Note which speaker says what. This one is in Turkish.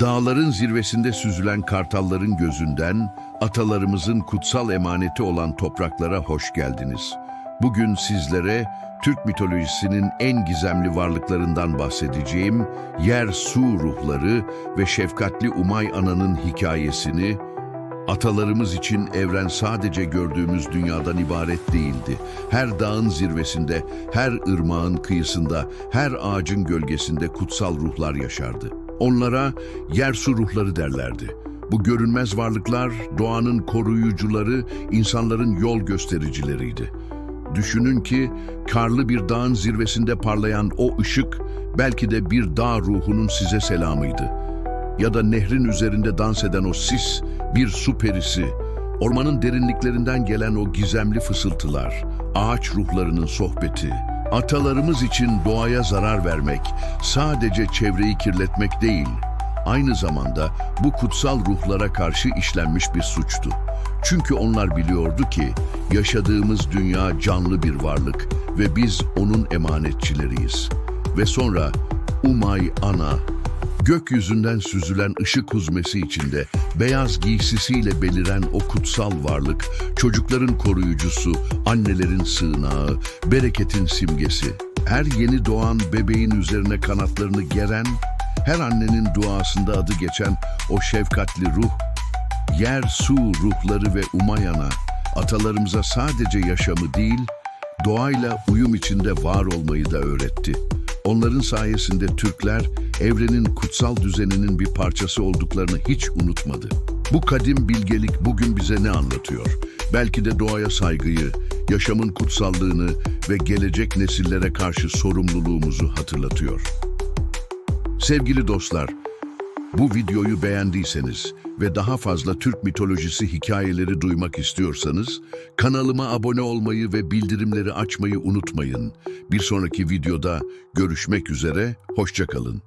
Speaker 1: Dağların zirvesinde süzülen kartalların gözünden, atalarımızın kutsal emaneti olan topraklara hoş geldiniz. Bugün sizlere Türk mitolojisinin en gizemli varlıklarından bahsedeceğim, yer su ruhları ve şefkatli Umay Ana'nın hikayesini, Atalarımız için evren sadece gördüğümüz dünyadan ibaret değildi. Her dağın zirvesinde, her ırmağın kıyısında, her ağacın gölgesinde kutsal ruhlar yaşardı. Onlara yer su ruhları derlerdi. Bu görünmez varlıklar doğanın koruyucuları, insanların yol göstericileriydi. Düşünün ki karlı bir dağın zirvesinde parlayan o ışık belki de bir dağ ruhunun size selamıydı ya da nehrin üzerinde dans eden o sis, bir su perisi, ormanın derinliklerinden gelen o gizemli fısıltılar, ağaç ruhlarının sohbeti, atalarımız için doğaya zarar vermek, sadece çevreyi kirletmek değil, aynı zamanda bu kutsal ruhlara karşı işlenmiş bir suçtu. Çünkü onlar biliyordu ki yaşadığımız dünya canlı bir varlık ve biz onun emanetçileriyiz. Ve sonra Umay Ana Gökyüzünden süzülen ışık huzmesi içinde beyaz giysisiyle beliren o kutsal varlık, çocukların koruyucusu, annelerin sığınağı, bereketin simgesi. Her yeni doğan bebeğin üzerine kanatlarını geren, her annenin duasında adı geçen o şefkatli ruh, yer, su ruhları ve umayana, atalarımıza sadece yaşamı değil, doğayla uyum içinde var olmayı da öğretti. Onların sayesinde Türkler evrenin kutsal düzeninin bir parçası olduklarını hiç unutmadı. Bu kadim bilgelik bugün bize ne anlatıyor? Belki de doğaya saygıyı, yaşamın kutsallığını ve gelecek nesillere karşı sorumluluğumuzu hatırlatıyor. Sevgili dostlar, bu videoyu beğendiyseniz ve daha fazla Türk mitolojisi hikayeleri duymak istiyorsanız kanalıma abone olmayı ve bildirimleri açmayı unutmayın. Bir sonraki videoda görüşmek üzere, hoşçakalın.